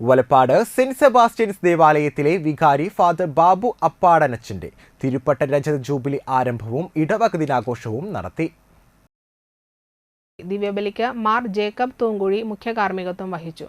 Valappad saint Sebastian's ദേവാലയത്തിലെ വികാരി father Babu അപ്പാടനച്ചന്റെ തിരുപ്പട്ട രജത ജൂബിലി ആരംഭവും ഇടവക ദിനാഘോഷവും നടത്തി. ദിവ്യബലിക്ക് മാർ ജേക്കബ് തൂങ്കുഴി മുഖ്യ കാർമ്മികത്വം വഹിച്ചു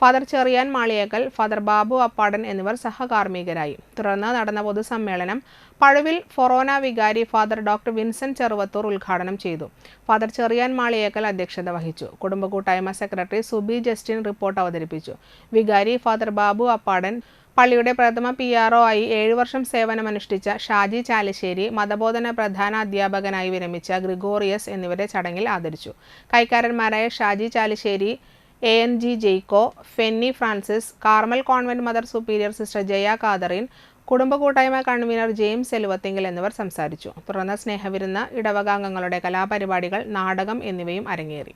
ഫാദർ ചെറിയാൻ മാളിയേക്കൽ ഫാദർ ബാബു അപ്പാടൻ എന്നിവർ സഹകാർമ്മികരായി. തുടർന്ന് നടന്ന പൊതുസമ്മേളനം പഴുവിൽ ഫൊറോന വികാരി ഫാദർ ഡോക്ടർ വിൻസെന്റ് ചെറുവത്തൂർ ഉദ്ഘാടനം ചെയ്തു. ഫാദർ ചെറിയാൻ മാളിയേക്കൽ അധ്യക്ഷത വഹിച്ചു. കുടുംബ കൂട്ടായ്മ സെക്രട്ടറി സുബി ജസ്റ്റിൻ റിപ്പോർട്ട് അവതരിപ്പിച്ചു. വികാരി ഫാദർ ബാബു അപ്പാടൻ പള്ളിയുടെ പ്രഥമ പി ആർ ഒ ആയി ഏഴു വർഷം സേവനമനുഷ്ഠിച്ച ഷാജി ചാലശ്ശേരി മതബോധന പ്രധാന അധ്യാപകനായി വിരമിച്ച ഗ്രിഗോറിയസ് എന്നിവരെ ചടങ്ങിൽ ആദരിച്ചു. കൈക്കാരന്മാരായ Shaji Chalissery A N G Jaicko Fenny Francis Carmel convent mother superior sister Jaya Catherine കുടുംബ കൂട്ടായ്മ കൺവീനർ ജെയിംസ് എലുവത്തിങ്കൽ എന്നിവർ സംസാരിച്ചു. തുടർന്ന് സ്നേഹവിരുന്ന ഇടവകാംഗങ്ങളുടെ കലാപരിപാടികൾ നാടകം എന്നിവയും അരങ്ങേറി.